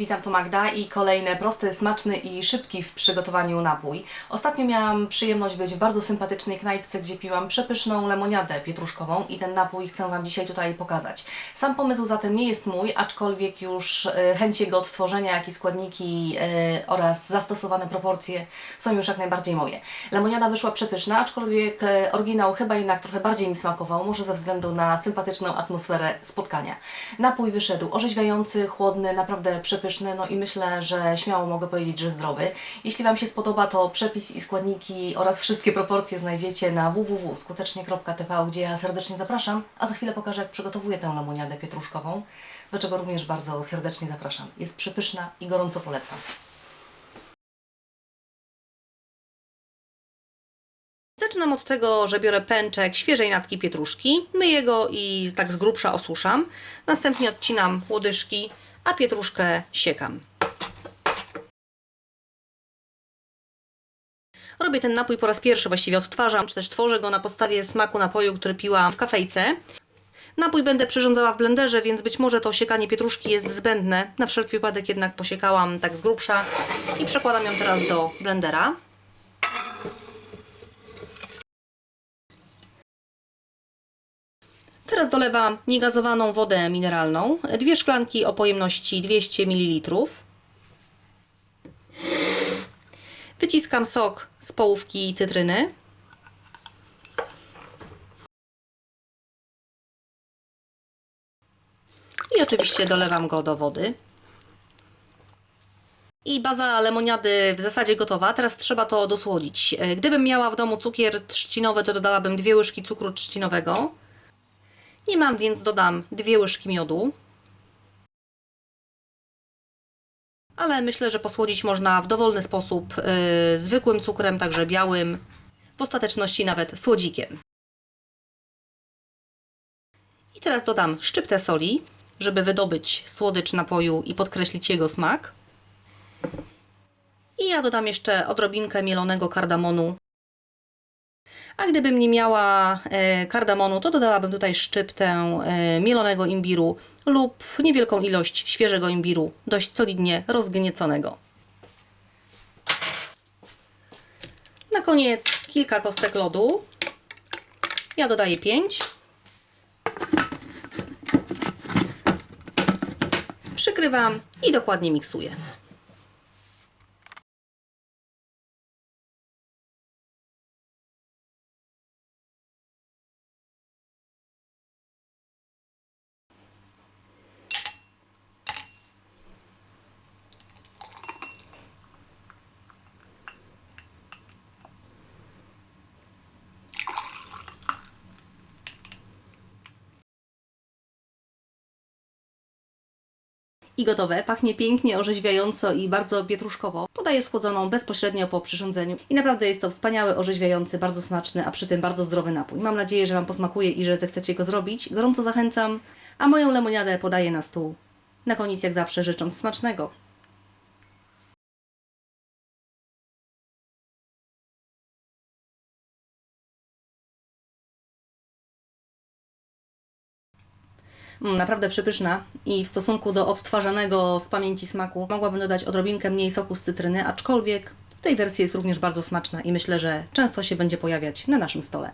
Witam, tu Magda i kolejny prosty, smaczny i szybki w przygotowaniu napój. Ostatnio miałam przyjemność być w bardzo sympatycznej knajpce, gdzie piłam przepyszną lemoniadę pietruszkową i ten napój chcę Wam dzisiaj tutaj pokazać. Sam pomysł zatem nie jest mój, aczkolwiek już e, chęć jego odtworzenia, jak i składniki e, oraz zastosowane proporcje są już jak najbardziej moje. Lemoniada wyszła przepyszna, aczkolwiek e, oryginał chyba jednak trochę bardziej mi smakował, może ze względu na sympatyczną atmosferę spotkania. Napój wyszedł orzeźwiający, chłodny, naprawdę przepyszny, no i myślę, że śmiało mogę powiedzieć, że zdrowy. Jeśli Wam się spodoba, to przepis i składniki oraz wszystkie proporcje znajdziecie na www.skutecznie.tv, gdzie ja serdecznie zapraszam, a za chwilę pokażę, jak przygotowuję tę lemoniadę pietruszkową, do czego również bardzo serdecznie zapraszam. Jest przepyszna i gorąco polecam. Zaczynam od tego, że biorę pęczek świeżej natki pietruszki, myję go i tak z grubsza osuszam. Następnie odcinam łodyżki, a pietruszkę siekam. Robię ten napój po raz pierwszy, właściwie odtwarzam, czy też tworzę go na podstawie smaku napoju, który piłam w kafejce. Napój będę przyrządzała w blenderze, więc być może to siekanie pietruszki jest zbędne. Na wszelki wypadek jednak posiekałam tak z grubsza i przekładam ją teraz do blendera. Teraz dolewam niegazowaną wodę mineralną, dwie szklanki o pojemności 200 ml. Wyciskam sok z połówki cytryny. I oczywiście dolewam go do wody. I baza lemoniady w zasadzie gotowa. Teraz trzeba to dosłodzić. Gdybym miała w domu cukier trzcinowy, to dodałabym dwie łyżki cukru trzcinowego. Nie mam, więc dodam dwie łyżki miodu. Ale myślę, że posłodzić można w dowolny sposób yy, zwykłym cukrem, także białym, w ostateczności nawet słodzikiem. I teraz dodam szczyptę soli, żeby wydobyć słodycz napoju i podkreślić jego smak. I ja dodam jeszcze odrobinkę mielonego kardamonu a gdybym nie miała e, kardamonu, to dodałabym tutaj szczyptę e, mielonego imbiru lub niewielką ilość świeżego imbiru, dość solidnie rozgnieconego. Na koniec kilka kostek lodu. Ja dodaję 5. Przykrywam i dokładnie miksuję. I gotowe. Pachnie pięknie, orzeźwiająco i bardzo pietruszkowo. Podaję schłodzoną bezpośrednio po przyrządzeniu. I naprawdę jest to wspaniały, orzeźwiający, bardzo smaczny, a przy tym bardzo zdrowy napój. Mam nadzieję, że Wam posmakuje i że zechcecie go zrobić. Gorąco zachęcam. A moją lemoniadę podaję na stół. Na koniec, jak zawsze, życząc smacznego. Naprawdę przepyszna i w stosunku do odtwarzanego z pamięci smaku mogłabym dodać odrobinkę mniej soku z cytryny, aczkolwiek w tej wersji jest również bardzo smaczna i myślę, że często się będzie pojawiać na naszym stole.